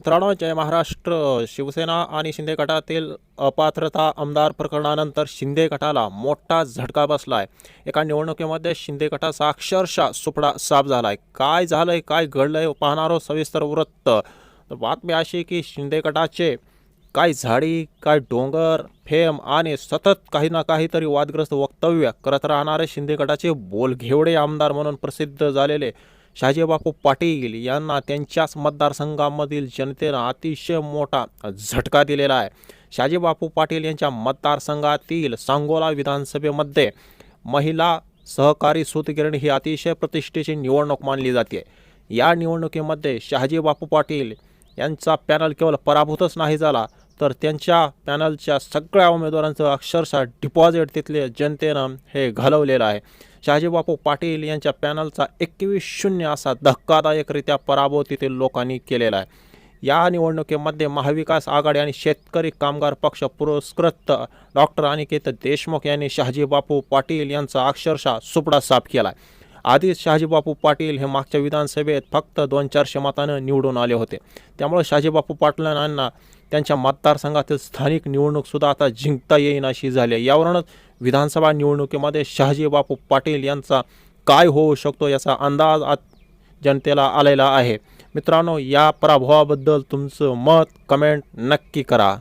मित्रांनो जय महाराष्ट्र. शिवसेना आणि शिंदे गटातील अपात्रता आमदार प्रकरणानंतर शिंदे गटाला मोठा झटका बसलाय. एका निवडणुकीमध्ये शिंदे गटाचा अक्षरशः सुपडा साफ झालाय. काय झालंय काय घडलंय पाहणारो सविस्तर वृत्त. बातमी अशी की शिंदे गटाचे काय झाडी काय डोंगर फेम आणि सतत काही ना काहीतरी वादग्रस्त वक्तव्य करत राहणारे शिंदे गटाचे बोलघेवडे आमदार म्हणून प्रसिद्ध झालेले शहाजीबापू पाटील यांना त्यांच्याच मतदारसंघामधील जनतेनं अतिशय मोठा झटका दिलेला आहे. शहाजीबापू पाटील यांच्या मतदारसंघातील सांगोला विधानसभेमध्ये महिला सहकारी सूतगिरणी ही अतिशय प्रतिष्ठेची निवडणूक मानली जाते. या निवडणुकीमध्ये शहाजीबापू पाटील यांचा पॅनल केवळ पराभूतच नाही झाला तर त्यांच्या पॅनलच्या सगळ्या उमेदवारांचं अक्षरशः डिपॉझिट तिथले जनतेनं हे घालवलेलं आहे. शहाजीबापू पाटील यांच्या पॅनलचा एकवीस शून्य असा धक्कादायकरित्या पराभव तेथील लोकांनी केलेला आहे. या निवडणुकीमध्ये महाविकास आघाडी आणि शेतकरी कामगार पक्ष पुरस्कृत डॉक्टर अनिकेत देशमुख यांनी शहाजीबापू पाटील यांचा अक्षरशः सुपडा साफ केला आहे. आधीच शहाजीबापू पाटील हे मागच्या विधानसभेत फक्त दोन चारशे मतानं निवडून आले होते. त्यामुळे शहाजीबापू पाटलांना त्यांच्या मतदारसंघातील स्थानिक निवडणूकसुद्धा आता जिंकता येईन अशी झाली आहे. यावरूनच विधानसभा निवडणुकीमध्ये शहाजीबापू पाटील यांचा काय होऊ शकतो याचा अंदाज जनतेला आलेला आहे. मित्रांनो या पराभवाबद्दल तुमचं मत कमेंट नक्की करा.